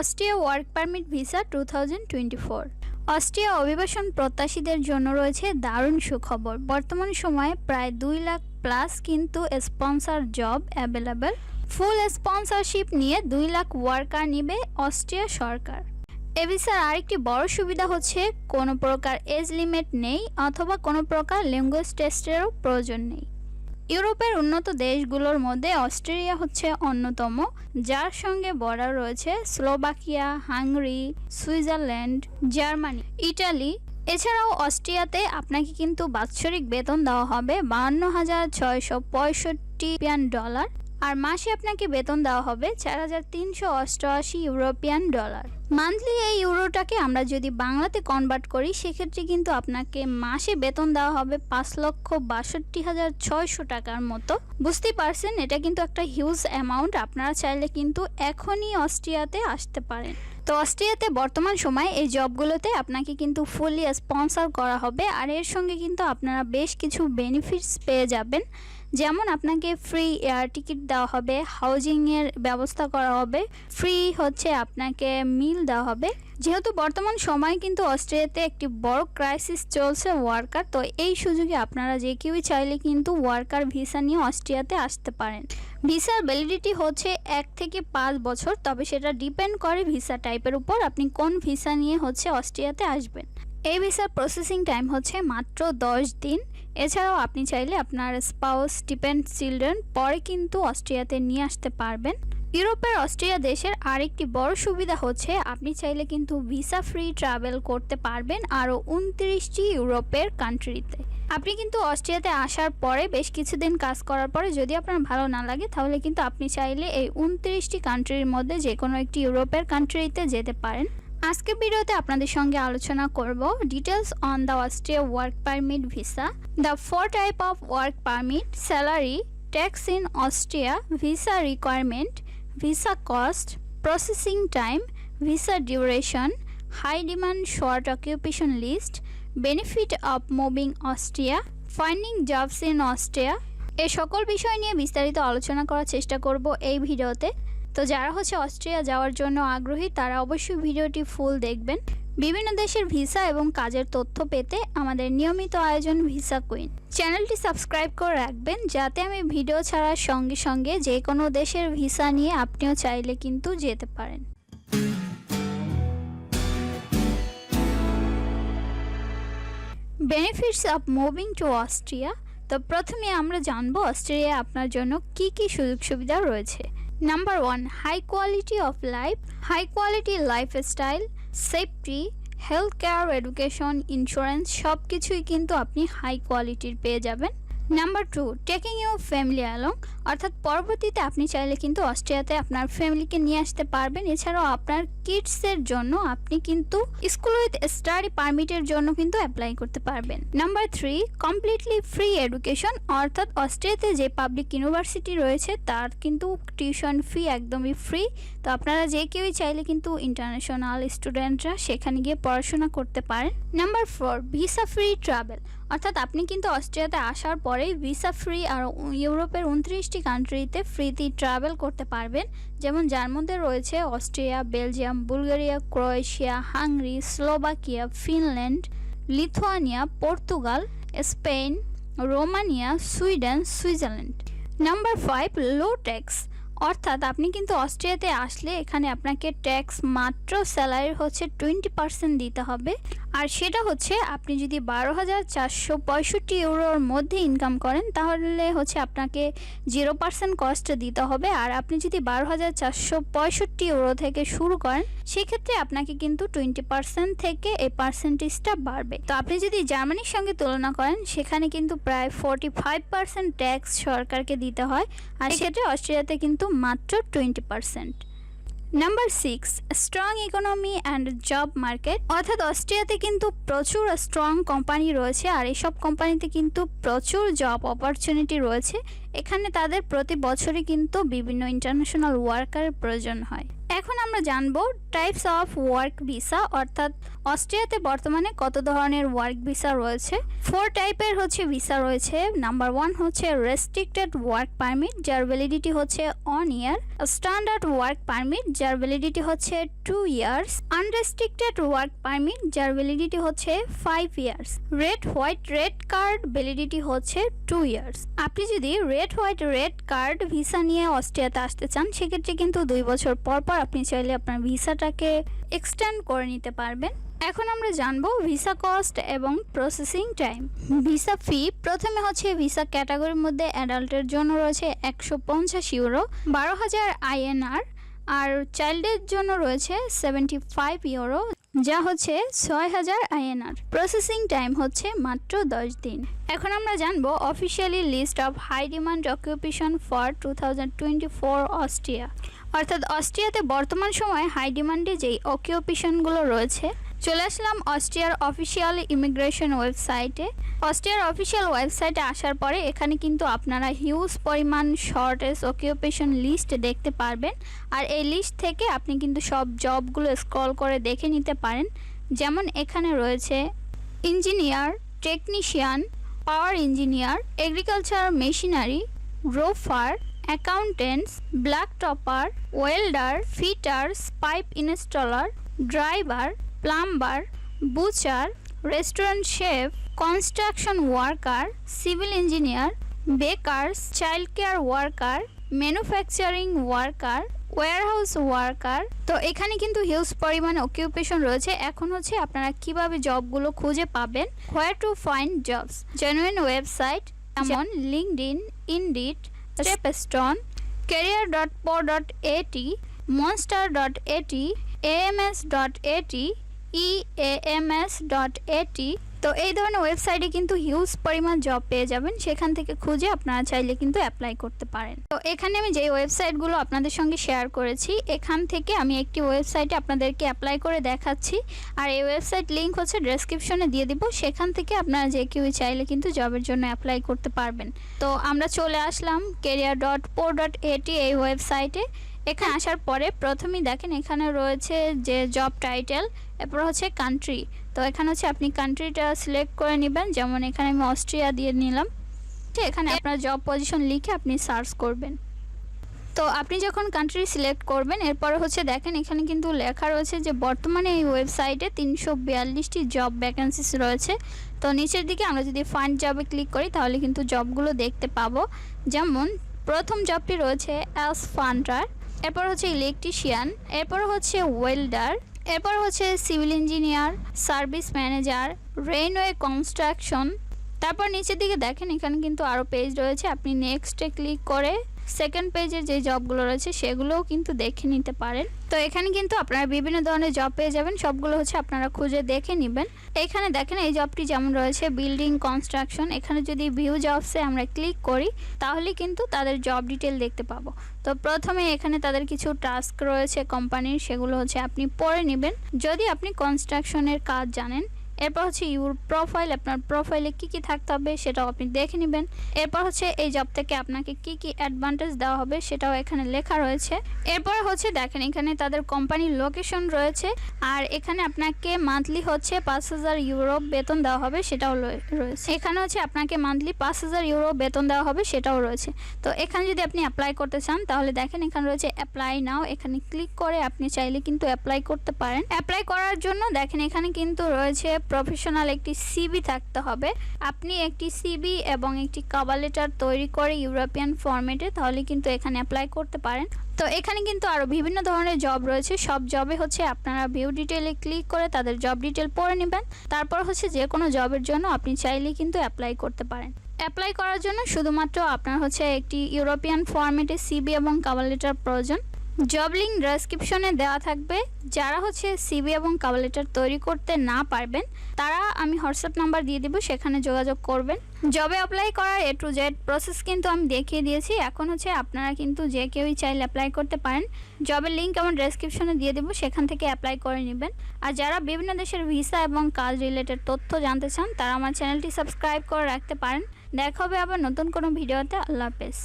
Austria work permit visa to Austria অভিবাসন প্রত্যাশীদের জন্য রয়েছে দারুণ সুখবর। বর্তমান সময়ে প্রায় দুই লাখ প্লাস কিন্তু sponsor job available. Full sponsorship নিয়ে দুই লাখ ওয়ার্কার নিবে অস্ট্রিয়া সরকার। এ ভিসার আরেকটি বড় সুবিধা হচ্ছে কোনো প্রকার এজ লিমিট নেই অথবা কোনো প্রকার ল্যাঙ্গুয়েজ টেস্টেরও প্রয়োজন নেই। ইউরোপের উন্নত দেশগুলোর মধ্যে অস্ট্রেলিয়া হচ্ছে অন্যতম। যার সঙ্গে বর্ডার রয়েছে Slovakia Hungary, Switzerland, Germany, Italy. এছাড়াও অস্ট্রিয়াতে আপনাকে কিন্তু বাৎসরিক বেতন দেওয়া হবে বাহান্ন হাজার ছয়শো পঁয়ষট্টি ডলার। আর মাসে আপনাকে বেতন দেওয়া হবে চার হাজার তিনশো অষ্টআশি ইউরোপিয়ান ডলার। মান্থলি এই ইউরোটাকে আমরা যদি বাংলাতে কনভার্ট করি, সেক্ষেত্রে কিন্তু আপনাকে মাসে বেতন দেওয়া হবে পাঁচ লক্ষ বাষট্টি হাজার ছয়শো টাকার মতো। বুঝতেই পারছেন, এটা কিন্তু একটা হিউজ অ্যামাউন্ট আপনারা চাইলে কিন্তু এখনই অস্ট্রিয়াতে আসতে পারেন। তো অস্ট্রিয়াতে বর্তমান সময়ে এই জবগুলোতে আপনাকে কিন্তু ফুললি স্পন্সর করা হবে, আর এর সঙ্গে কিন্তু আপনারা বেশ কিছু বেনিফিটস পেয়ে যাবেন। যেমন আপনাকে ফ্রি এয়ার টিকিট দেওয়া হবে হাউজিংয়ের ব্যবস্থা করা হবে ফ্রি হচ্ছে আপনাকে মিল দেওয়া হবে। যেহেতু বর্তমান সময় কিন্তু অস্ট্রেলিয়াতে একটি বড় ক্রাইসিস চলছে ওয়ার্কার তো এই সুযোগে আপনারা যে কেউই চাইলে কিন্তু ওয়ার্কার ভিসা নিয়ে অস্ট্রিয়াতে আসতে পারেন। ভিসার ভ্যালিডিটি হচ্ছে এক থেকে পাঁচ বছর, তবে সেটা ডিপেন্ড করে ভিসা টাইপের উপর আপনি কোন ভিসা নিয়ে হচ্ছে অস্ট্রিয়াতে আসবেন। এই ভিসার প্রসেসিং টাইম হচ্ছে মাত্র দশ দিন। এছাড়াও আপনি চাইলে আপনার স্পাউস ডিপেন্ড চিলড্রেন পরে কিন্তু অস্ট্রিয়াতে নিয়ে আসতে পারবেন। ইউরোপের অস্ট্রিয়া দেশের আরেকটি বড় সুবিধা হচ্ছে আপনি চাইলে কিন্তু ভিসা ফ্রি ট্রাভেল করতে পারবেন আরও উনত্রিশটি ইউরোপের কান্ট্রিতে আপনি কিন্তু অস্ট্রিয়াতে আসার পরে বেশ কিছুদিন কাজ করার পরে যদি আপনার ভালো না লাগে তাহলে কিন্তু আপনি চাইলে এই উনত্রিশটি কান্ট্রির মধ্যে যে কোনো একটি ইউরোপের কান্ট্রিতে যেতে পারেন। আজকের ভিডিওতে আপনাদের সঙ্গে আলোচনা করব details on the Austria work permit visa the four type of work permit salary tax in Austria visa requirement visa cost processing time visa duration high demand short occupation list benefit of moving Austria finding jobs in Austria এ সকল বিষয় নিয়ে বিস্তারিত আলোচনা করার চেষ্টা করব এই ভিডিওতে। তো যারা হচ্ছে অস্ট্রিয়া যাওয়ার জন্য আগ্রহী, তারা অবশ্যই ভিডিওটি ফুল দেখবেন। বিভিন্ন দেশের ভিসা এবং কাজের তথ্য পেতে আমাদের নিয়মিত আয়োজন ভিসা কুইন। চ্যানেলটি সাবস্ক্রাইব করে রাখবেন, যাতে আমি ভিডিও ছাড়ার সঙ্গে সঙ্গে যে কোনো দেশের ভিসা নিয়ে আপনিও চাইলে কিন্তু যেতে পারেন। Benefits of moving to Austria তো প্রথমে আমরা জানব অস্ট্রেলিয়া আপনার জন্য কি কি সুযোগ সুবিধা রয়েছে। Number one high quality of life high quality lifestyle safety health care education insurance সব কিছুই কিন্তু আপনি হাই কোয়ালিটির পেয়ে যাবেন। Number two taking you family along অর্থাৎ পরবর্তীতে আপনি চাইলে কিন্তু অস্ট্রিয়াতে আপনার ফ্যামিলিকে নিয়ে আসতে পারবেন। এছাড়াও আপনার কিডসের জন্য আপনি কিন্তু স্কুল উইথ স্টাডি পারমিটের জন্য কিন্তু অ্যাপ্লাই করতে পারবেন। Number three completely free education অর্থাৎ অস্ট্রিয়াতে যে পাবলিক ইউনিভার্সিটি রয়েছে, তার কিন্তু টিউশন ফি একদমই ফ্রি তো আপনারা যে কেউই চাইলে কিন্তু ইন্টারন্যাশনাল স্টুডেন্টরা সেখানে গিয়ে পড়াশোনা করতে পারেন। Number four visa free travel অর্থাৎ আপনি কিন্তু অস্ট্রিয়াতে আসার পরেই ভিসা ফ্রি আর ইউরোপের উনত্রিশটি কান্ট্রিতে ফ্রিতে ট্রাভেল করতে পারবেন। যেমন যার মধ্যে রয়েছে Austria, Belgium, Bulgaria, Croatia, Hungary, Slovakia, Finland, Lithuania, Portugal, Spain, Romania, Sweden, Switzerland. Number five low tax অর্থাৎ আপনি কিন্তু অস্ট্রিয়াতে আসলে এখানে আপনাকে ট্যাক্স মাত্র স্যালারির হচ্ছে টোয়েন্টি পার্সেন্ট দিতে হবে। আর সেটা হচ্ছে আপনি যদি বারো হাজার চারশো পঁয়ষট্টি ইউরোর মধ্যে ইনকাম করেন তাহলে হচ্ছে আপনাকে জিরো পার্সেন্ট কস্ট দিতে হবে। আর আপনি যদি বারো হাজার চারশো পঁয়ষট্টি ইউরো থেকে শুরু করেন সেক্ষেত্রে আপনাকে কিন্তু টোয়েন্টি পার্সেন্ট থেকে এই পার্সেন্টেজটা বাড়বে। তো আপনি যদি জার্মানির সঙ্গে তুলনা করেন সেখানে কিন্তু প্রায় ফোরটি ফাইভ পার্সেন্ট ট্যাক্স সরকারকে দিতে হয়। আর সেক্ষেত্রে অস্ট্রেলিয়াতে কিন্তু মাত্র twenty percent number six strong economy and job market অর্থাৎ অস্ট্রিয়াতে কিন্তু প্রচুর স্ট্রং কোম্পানি রয়েছে আর এইসব কোম্পানিতে কিন্তু প্রচুর জব অপরচুনিটি রয়েছে। এখানে তাদের প্রতি বছরই কিন্তু বিভিন্ন ইন্টারন্যাশনাল ওয়ার্কারের প্রয়োজন হয়। এখন আমরা জানব টাইপস অফ ওয়ার্ক ভিসা অর্থাৎ অস্ট্রিয়াতে বর্তমানে কত ধরনের ওয়ার্ক ভিসা রয়েছে। ফোর টাইপের হচ্ছে ভিসা রয়েছে। নাম্বার ওয়ান হচ্ছে রেস্ট্রিক্টেড ওয়ার্ক পারমিট যার ভ্যালিডিটি হচ্ছে one year standard work permit যার ভ্যালিডিটি হচ্ছে two years unrestricted work permit যার ভ্যালিডিটি হচ্ছে five years red white red card validity হচ্ছে টু ইয়ার্স আপনি যদি red white red card visa নিয়ে অস্ট্রিয়াতে আসতে চান, সেক্ষেত্রে কিন্তু দুই বছর পর পর আপনি চাইলে আপনার ভিসাটাকে এক্সটেন্ড করে নিতে পারবেন। এখন আমরা জানব ভিসা কস্ট এবং প্রসেসিং টাইম ভিসা ফি প্রথমে হচ্ছে ভিসা ক্যাটাগরির মধ্যে অ্যাডাল্টের জন্য রয়েছে একশো পঞ্চাশ ইউরো বারো হাজার আইএনআর আর চাইল্ডের জন্য রয়েছে সেভেন্টি ফাইভ ইউরো যা হচ্ছে ছয় হাজার আইএনআর প্রসেসিং টাইম হচ্ছে মাত্র দশ দিন। এখন আমরা জানব officially list of high demand occupation for two thousand twenty four Austria অর্থাৎ অস্ট্রিয়াতে বর্তমান সময়ে হাই ডিমান্ডে যেই অকিউপেশনগুলো রয়েছে, চলে আসলাম অস্ট্রিয়ার অফিসিয়াল ইমিগ্রেশন ওয়েবসাইটে অস্ট্রিয়ার অফিসিয়াল ওয়েবসাইটে আসার পরে এখানে কিন্তু আপনারা হিউজ পরিমাণ শর্টেজ অকিউপেশন লিস্ট দেখতে পারবেন। আর এই লিস্ট থেকে আপনি কিন্তু সব জবগুলো স্ক্রল করে দেখে নিতে পারেন। যেমন এখানে রয়েছে engineer technician power engineer agriculture machinery roofer accountants black topper welder fitters pipe installer driver plumber butcher restaurant chef construction worker civil engineer bakers child care worker manufacturing worker warehouse worker. তো এখানে কিন্তু huge পরিমাণে অকিউপেশন রয়েছে। এখন হচ্ছে আপনারা কীভাবে জবগুলো খুঁজে পাবেন where to find jobs genuine website যেমন LinkedIn Indeed StepStone career dot পো ডট তো এই ধরনের ওয়েবসাইটে কিন্তু হিউজ পরিমাণ জব পেয়ে যাবেন। সেখান থেকে খুঁজে আপনারা চাইলে কিন্তু অ্যাপ্লাই করতে পারেন। তো এখানে আমি যে ওয়েবসাইটগুলো আপনাদের সঙ্গে শেয়ার করেছি, এখান থেকে আমি একটি ওয়েবসাইটে আপনাদেরকে অ্যাপ্লাই করে দেখাচ্ছি। আর এই ওয়েবসাইট লিঙ্ক হচ্ছে ডেসক্রিপশনে দিয়ে দিব। সেখান থেকে আপনারা যে কেউ চাইলে কিন্তু জবের জন্য অ্যাপ্লাই করতে পারবেন। তো আমরা চলে আসলাম কেরিয়ার ডট পো ডট এটি এই ওয়েবসাইটে এখানে আসার পরে প্রথমেই দেখেন এখানে রয়েছে যে জব টাইটেল এরপর হচ্ছে কান্ট্রি তো এখানে হচ্ছে আপনি কান্ট্রিটা সিলেক্ট করে নেবেন। যেমন এখানে আমি অস্ট্রিয়া দিয়ে নিলাম। ঠিক এখানে আপনার জব পজিশন লিখে আপনি সার্চ করবেন। তো আপনি যখন কান্ট্রি সিলেক্ট করবেন এরপরে হচ্ছে দেখেন এখানে কিন্তু লেখা রয়েছে যে বর্তমানে এই ওয়েবসাইটে তিনশো বিয়াল্লিশটি জব ভ্যাকেন্সিস রয়েছে। তো নিচের দিকে আমরা যদি ফান্ড জবে ক্লিক করি তাহলে কিন্তু জবগুলো দেখতে পাবো। যেমন প্রথম জবটি রয়েছে অ্যাস ফান্ডার এরপর হচ্ছে ইলেকট্রিশিয়ান এরপর হচ্ছে ওয়েল্ডার এরপর হচ্ছে civil engineer service manager railway construction তারপর নিচের দিকে দেখেন, এখানে কিন্তু আরও পেজ রয়েছে। আপনি নেক্সটে ক্লিক করে সেকেন্ড পেজে যে জবগুলো রয়েছে, সেগুলোও কিন্তু দেখে নিতে পারেন। তো এখানে কিন্তু আপনারা বিভিন্ন ধরনের জব পেয়ে যাবেন। সবগুলো হচ্ছে আপনারা খুঁজে দেখে নেবেন। এখানে দেখেন এই জবটি যেমন রয়েছে বিল্ডিং কনস্ট্রাকশন এখানে যদি ভিউ জবসে আমরা ক্লিক করি, তাহলে কিন্তু তাদের জব ডিটেল দেখতে পাবো। তো প্রথমে এখানে তাদের কিছু টাস্ক রয়েছে কোম্পানির সেগুলো হচ্ছে আপনি পড়ে নেবেন। যদি আপনি কনস্ট্রাকশনের কাজ জানেন এরপর হচ্ছে ইউর প্রোফাইল আপনার প্রোফাইলে কি কি থাকতে হবে সেটাও আপনি দেখে নেবেন। এরপর হচ্ছে এই জব থেকে আপনাকে কি কি অ্যাডভান্টেজ দেওয়া হবে সেটাও এখানে লেখা রয়েছে। এরপর হচ্ছে দেখেন, এখানে তাদের কোম্পানির লোকেশন রয়েছে আর এখানে আপনাকে মান্থলি হচ্ছে পাঁচ হাজার ইউরো বেতন দেওয়া হবে সেটাও রয়েছে। এখানে হচ্ছে আপনাকে মান্থলি পাঁচ হাজার ইউরো বেতন দেওয়া হবে সেটাও রয়েছে। তো এখানে যদি আপনি অ্যাপ্লাই করতে চান, তাহলে দেখেন এখানে রয়েছে অ্যাপ্লাই নাও এখানে ক্লিক করে আপনি চাইলে কিন্তু অ্যাপ্লাই করতে পারেন। অ্যাপ্লাই করার জন্য দেখেন, এখানে কিন্তু রয়েছে প্রফেশনাল একটি সিবি থাকতে হবে। আপনি একটি সিবি এবং একটি কাভার লেটার তৈরি করে ইউরোপিয়ান ফরম্যাটে তাহলে কিন্তু এখানে অ্যাপ্লাই করতে পারেন। তো এখানে কিন্তু আরও বিভিন্ন ধরনের জব রয়েছে। সব জবে হচ্ছে আপনারা ভিউ ডিটেলে ক্লিক করে তাদের জব ডিটেল পড়ে নেবেন। তারপর হচ্ছে যে কোনো জবের জন্য আপনি চাইলেই কিন্তু অ্যাপ্লাই করতে পারেন। অ্যাপ্লাই করার জন্য শুধুমাত্র আপনার হচ্ছে একটি ইউরোপিয়ান ফরম্যাটে সিবি এবং কাভার লেটার প্রয়োজন। জব লিঙ্ক ডেসক্রিপশনে দেওয়া থাকবে। যারা হচ্ছে সিবি এবং কাভার লেটার তৈরি করতে না পারবেন, তারা আমি হোয়াটসঅ্যাপ নাম্বার দিয়ে দিব, সেখানে যোগাযোগ করবেন। জবে অ্যাপ্লাই করার এ টু জেড প্রসেস কিন্তু আমি দেখিয়ে দিয়েছি। এখন হচ্ছে আপনারা কিন্তু যে কেউই চাইলে অ্যাপ্লাই করতে পারেন। জবের লিঙ্ক আমার ডেসক্রিপশনে দিয়ে দেবো, সেখান থেকে অ্যাপ্লাই করে নেবেন। আর যারা বিভিন্ন দেশের ভিসা এবং কাজ রিলেটেড তথ্য জানতে চান, তারা আমার চ্যানেলটি সাবস্ক্রাইব করে রাখতে পারেন। দেখা হবে আবার নতুন কোনো ভিডিওতে আল্লাহ হাফেজ।